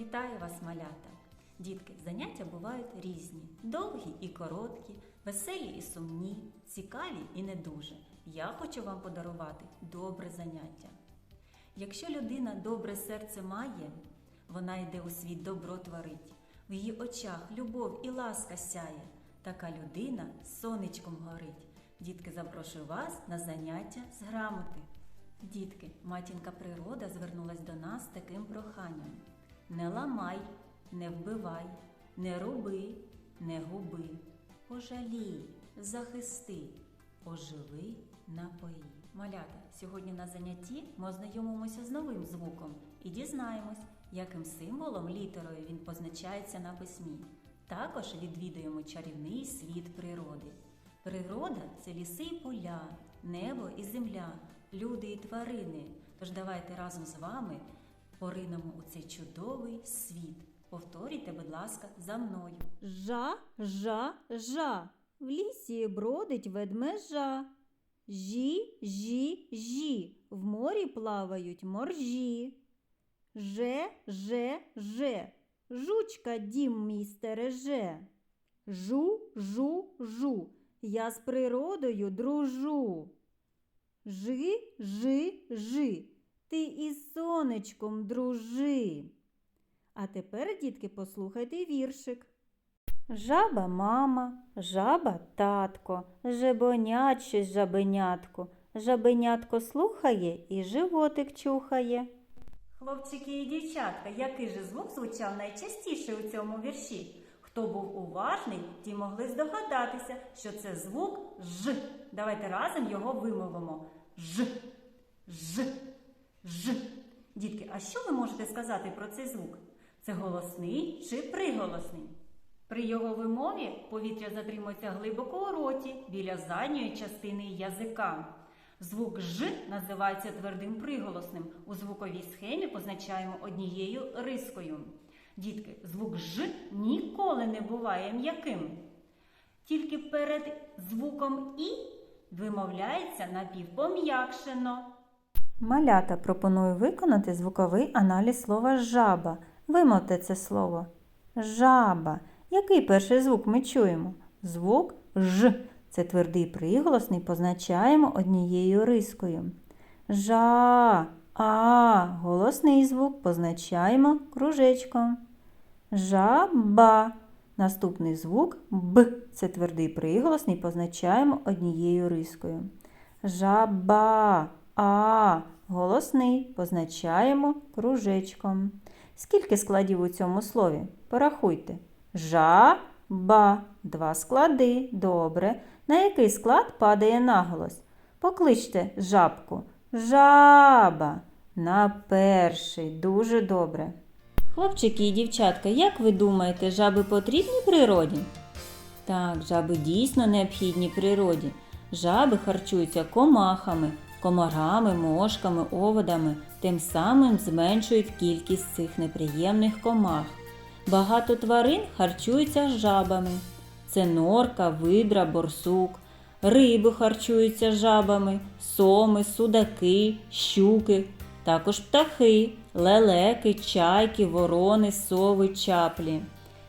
Вітаю вас, малята! Дітки, заняття бувають різні: довгі і короткі, веселі і сумні, цікаві і не дуже. Я хочу вам подарувати добре заняття. Якщо людина добре серце має, вона йде у світ добро творить. В її очах любов і ласка сяє. Така людина сонечком горить. Дітки, запрошую вас на заняття з грамоти. Дітки, матінка природа звернулась до нас з таким проханням: не ламай, не вбивай, не руби, не губи, пожалій, захисти, оживи, напої. Малята, сьогодні на занятті ми ознайомимося з новим звуком і дізнаємось, яким символом літерою він позначається на письмі. Також відвідаємо чарівний світ природи. Природа це ліси і поля, небо і земля, люди і тварини. Тож давайте разом з вами поринемо у цей чудовий світ. Повторюйте, будь ласка, за мною. Жа, жа, жа. В лісі бродить ведмежа. Жі, жі, жі. В морі плавають моржі. Же, же, же. Жучка дім мій стереже. Жу, жу, жу. Я з природою дружу. Жи, жи, жи. Ти із сонечком дружи. А тепер, дітки, послухайте віршик. Жаба мама, жаба татко, жебонять щось жабенятко. Жабенятко слухає і животик чухає. Хлопчики і дівчатка, який же звук звучав найчастіше у цьому вірші? Хто був уважний, ті могли здогадатися, що це звук Ж. Давайте разом його вимовимо. Ж, Ж, Ж. Дітки, а що ви можете сказати про цей звук? Це голосний чи приголосний? При його вимові повітря затримується глибоко у роті біля задньої частини язика. Звук Ж називається твердим приголосним. У звуковій схемі позначаємо однією рискою. Дітки, звук Ж ніколи не буває м'яким. Тільки перед звуком І вимовляється напівпом'якшено. Малята пропоную виконати звуковий аналіз слова жаба. Вимовте це слово. Жаба. Який перший звук ми чуємо? Звук Ж. Це твердий приголосний, позначаємо однією рискою. Жа, а, голосний звук позначаємо кружечком. Жаба. Наступний звук Б. Це твердий приголосний, позначаємо однією рискою. Жаба, а, голосний, позначаємо кружечком. Скільки складів у цьому слові? Порахуйте. Жаба. Два склади. Добре. На який склад падає наголос? Покличте жабку. Жаба. На перший. Дуже добре. Хлопчики і дівчатка, як ви думаєте, жаби потрібні природі? Так, жаби дійсно необхідні природі. Жаби харчуються комахами, комарами, мошками, оводами, тим самим зменшують кількість цих неприємних комах. Багато тварин харчуються жабами. Це норка, видра, борсук. Риби харчуються жабами, соми, судаки, щуки, також птахи, лелеки, чайки, ворони, сови, чаплі.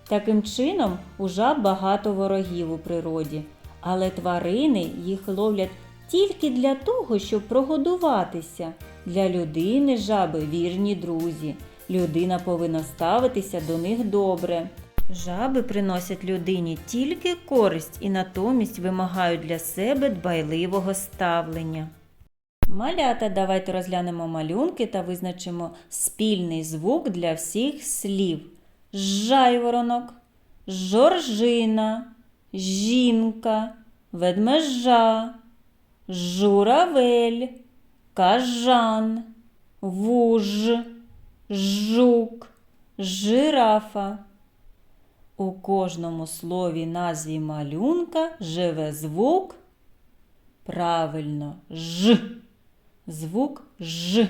Таким чином, у жаб багато ворогів у природі, але тварини їх ловлять тільки для того, щоб прогодуватися. Для людини жаби вірні друзі. Людина повинна ставитися до них добре. Жаби приносять людині тільки користь і натомість вимагають для себе дбайливого ставлення. Малята, давайте розглянемо малюнки та визначимо спільний звук для всіх слів. Жайворонок, жоржина, жінка, ведмежа, журавель, кажан, вуж, жук, жирафа. У кожному слові назві малюнка живе звук. Правильно, ж. Звук ж.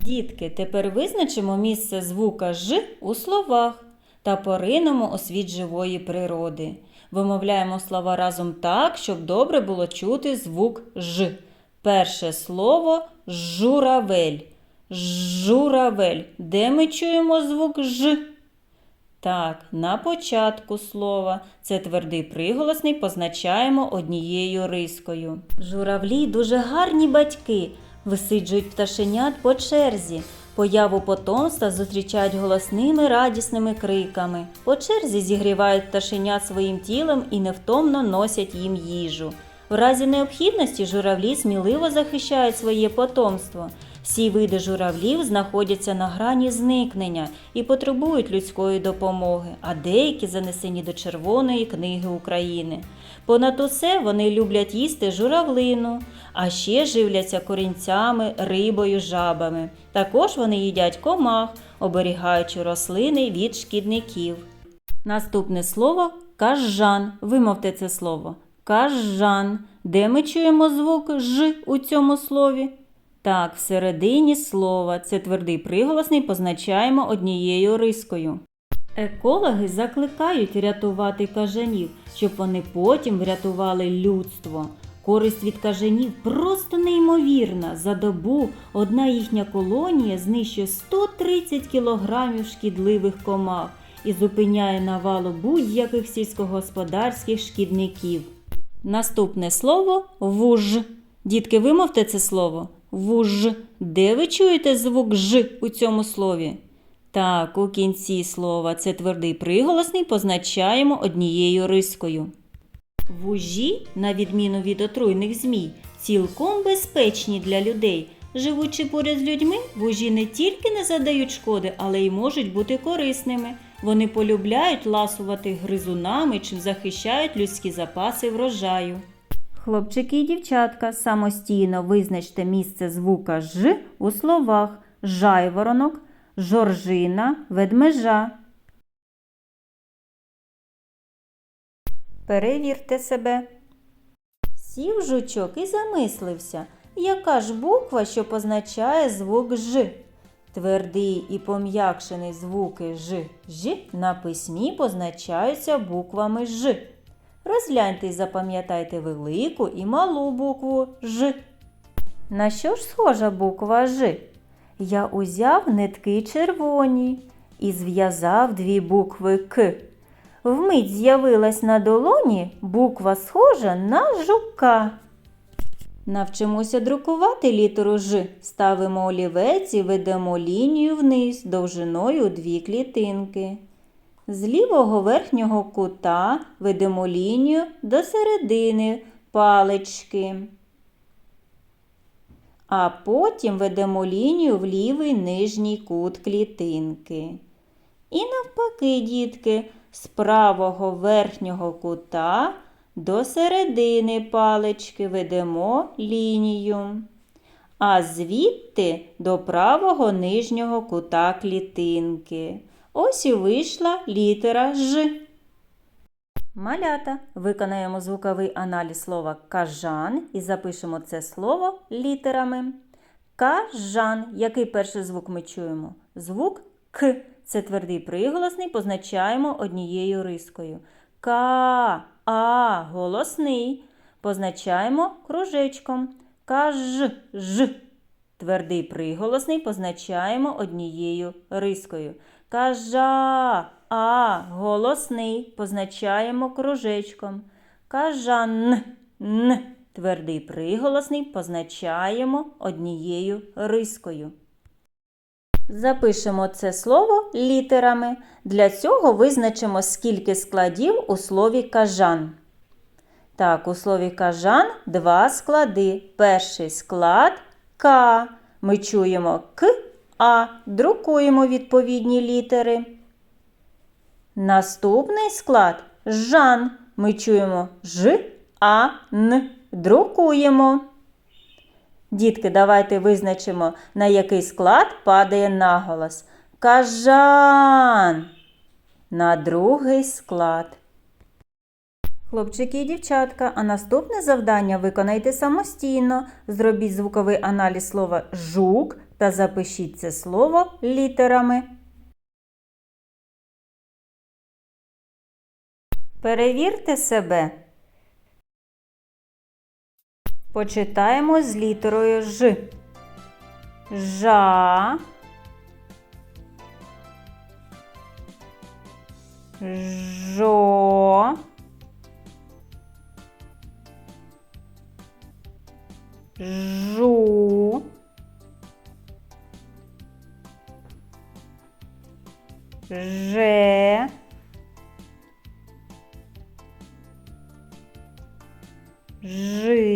Дітки, тепер визначимо місце звука ж у словах та поринемо у світ живої природи. Вимовляємо слова разом так, щоб добре було чути звук ж. Перше слово журавель. Журавель. Де ми чуємо звук Ж? Так, на початку слова. Це твердий приголосний позначаємо однією рискою. Журавлі дуже гарні батьки, висиджують пташенят по черзі. Появу потомства зустрічають голосними радісними криками. По черзі зігрівають пташенят своїм тілом і невтомно носять їм їжу. В разі необхідності журавлі сміливо захищають своє потомство. Всі види журавлів знаходяться на грані зникнення і потребують людської допомоги, а деякі занесені до Червоної книги України. Понад усе вони люблять їсти журавлину, а ще живляться корінцями, рибою, жабами. Також вони їдять комах, оберігаючи рослини від шкідників. Наступне слово кажан. Вимовте це слово. Кажан. Де ми чуємо звук ж у цьому слові? Так, всередині слова це твердий приголосний позначаємо однією рискою. Екологи закликають рятувати кажанів, щоб вони потім врятували людство. Користь від кажанів просто неймовірна. За добу одна їхня колонія знищує 130 кілограмів шкідливих комах і зупиняє навалу будь-яких сільськогосподарських шкідників. Наступне слово вуж. Дітки, вимовте це слово. Вуж. Де ви чуєте звук ж у цьому слові? Так, у кінці слова це твердий приголосний позначаємо однією рискою. Вужі, на відміну від отруйних змій, цілком безпечні для людей. Живучи поряд з людьми, вужі не тільки не задають шкоди, але й можуть бути корисними. Вони полюбляють ласувати гризунами, чим захищають людські запаси врожаю. Хлопчики і дівчатка, самостійно визначте місце звука ж у словах жайворонок, жоржина, ведмежа. Перевірте себе. Сів жучок і замислився, яка ж буква, що позначає звук ж. Твердий і пом'якшений звуки ж, ж на письмі позначаються буквами ж. Розгляньте і запам'ятайте велику і малу букву Ж. На що ж схожа буква Ж? Я узяв нитки червоні і зв'язав дві букви К. Вмить з'явилась на долоні буква схожа на жука. Навчимося друкувати літеру Ж. Ставимо олівець і ведемо лінію вниз довжиною дві клітинки. З лівого верхнього кута ведемо лінію до середини палички. А потім ведемо лінію в лівий нижній кут клітинки. І навпаки, дітки, з правого верхнього кута до середини палички ведемо лінію. А звідти до правого нижнього кута клітинки. Ось і вийшла літера Ж. Малята. Виконаємо звуковий аналіз слова кажан і запишемо це слово літерами. Кажан. Який перший звук ми чуємо? Звук К. Це твердий приголосний, позначаємо однією рискою. К, А голосний. Позначаємо кружечком. Каж, Ж. Твердий приголосний позначаємо однією рискою. Кажа, а голосний позначаємо кружечком. Кажан, н. Твердий приголосний позначаємо однією рискою. Запишемо це слово літерами. Для цього визначимо, скільки складів у слові кажан. Так, у слові кажан два склади. Перший склад К. Ми чуємо К, А, друкуємо відповідні літери. Наступний склад Жан. Ми чуємо Ж, А, Н. Друкуємо. Дітки, давайте визначимо, на який склад падає наголос. Кажан. На другий склад. Хлопчики і дівчатка, а наступне завдання виконайте самостійно. Зробіть звуковий аналіз слова жук та запишіть це слово літерами. Перевірте себе. Почитаємо з літерою Ж. жа, жо, жу, же, жи,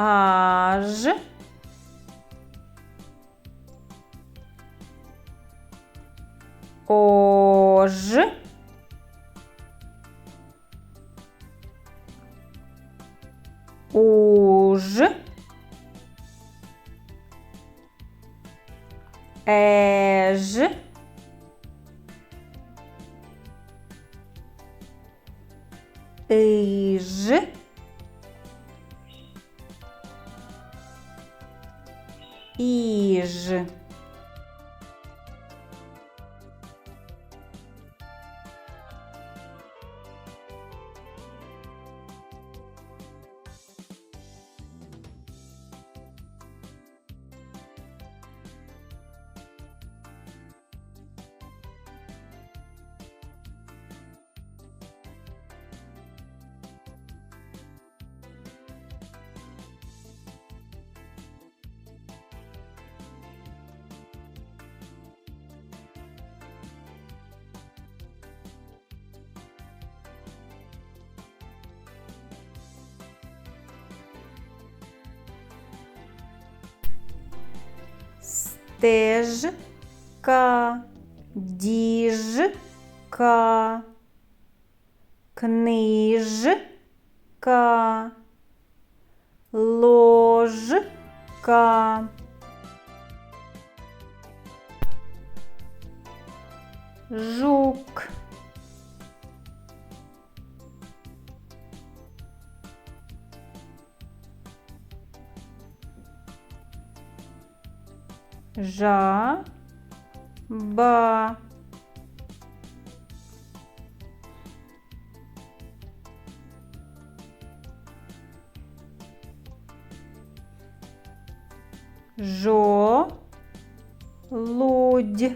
Аж. Ож. Уж. Еж. Иж. Іж. Стежка, діжка, книжка, ложка. Жук. Жа, ба. Жо, лудь.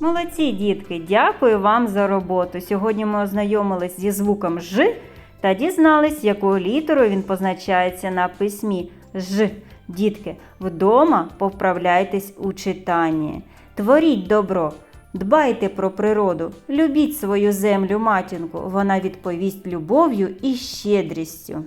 Молодці, дітки, дякую вам за роботу. Сьогодні ми ознайомились зі звуком Ж та дізнались, якою літерою він позначається на письмі Ж. Дітки, вдома поправляйтесь у читанні. Творіть добро, дбайте про природу, любіть свою землю матінку, вона відповість любов'ю і щедрістю.